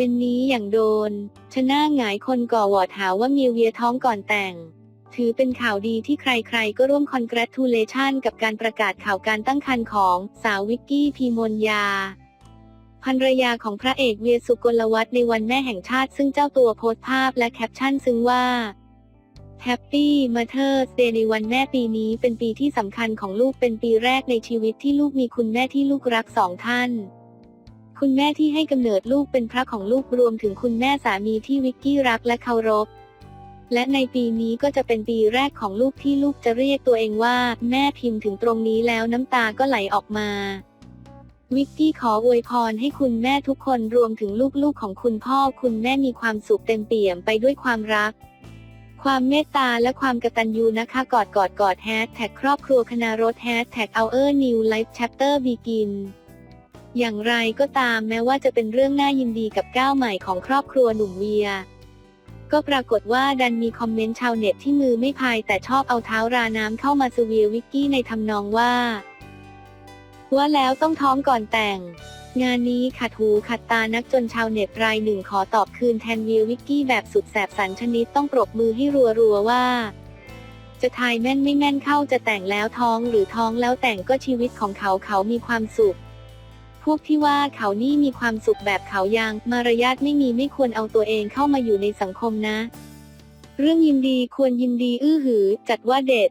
เบนนี้อย่างโดน ชนะหงายคนก่อวอดหาว่ามิวเวียท้องก่อนแต่ง ถือเป็นข่าวดีที่ใครๆ ก็ร่วมคอน g r a t u l a t i o n กับการประกาศข่าวการตั้งครรภ์ของสาววิกกี้พีมนยาภรรยาของพระเอกเวียสุกลวัฒน์ในวันแม่แห่งชาติซึ่งเจ้าตัวโพสต์ภาพและแคปชั่นซึ่งว่า Happy Mother's Day ในวันแม่ปีนี้เป็นปีที่สำคัญของลูกเป็นปีแรกในชีวิตที่ลูกมีคุณแม่ที่ลูกรักสองท่าน คุณแม่ที่ให้กำเนิดลูกเป็นพระของลูกรวมถึงคุณแม่สามีที่วิกกี้รักและเคารพ และในปีนี้ก็จะเป็นปีแรกของลูกที่ลูกจะเรียกตัวเองว่า แม่พิมพ์ถึงตรงนี้แล้วน้ำตาก็ไหลออกมา วิกกี้ขออวยพรให้คุณแม่ทุกคนรวมถึงลูกๆของคุณพ่อ คุณแม่มีความสุขเต็มเปี่ยมไปด้วยความรักความเมตตาและความกตัญญูนะคะกอดกอดกอดแฮชแท็กครอบครัวคณารถแฮชแท็กเอาเออร์นิวไลฟ์แชปเตอร์บีกิน อย่างไรก็ตามแม้ว่าจะเป็นเรื่องน่ายินดีกับก้าวใหม่ของครอบครัวหนุ่มเวีย ก็ปรากฏว่าดันมีคอมเมนต์ชาวเน็ตที่มือไม่พายแต่ชอบเอาเท้าราน้ำเข้ามาสเวียวิกกี้ในทำนองว่า ว่าแล้วต้องท้องก่อนแต่ง งานนี้ขัดหูขัดตานักจนชาวเน็ตรายหนึ่งขอตอบคืนแทนวิววิกกี้แบบสุดแสบสันชนิดต้องปรบมือให้รัวๆว่าจะทายแม่นไม่แม่นเข้าจะแต่งแล้วท้องหรือท้องแล้วแต่งก็ชีวิตของเขาเขามีความสุข วกที่ว่าเขานี่มีความสุขแบบเขายัง มารยาทไม่มีไม่ควรเอาตัวเองเข้ามาอยู่ในสังคมนะ เรื่องยินดีควรยินดีอื้อหือ จัดว่าเด็ด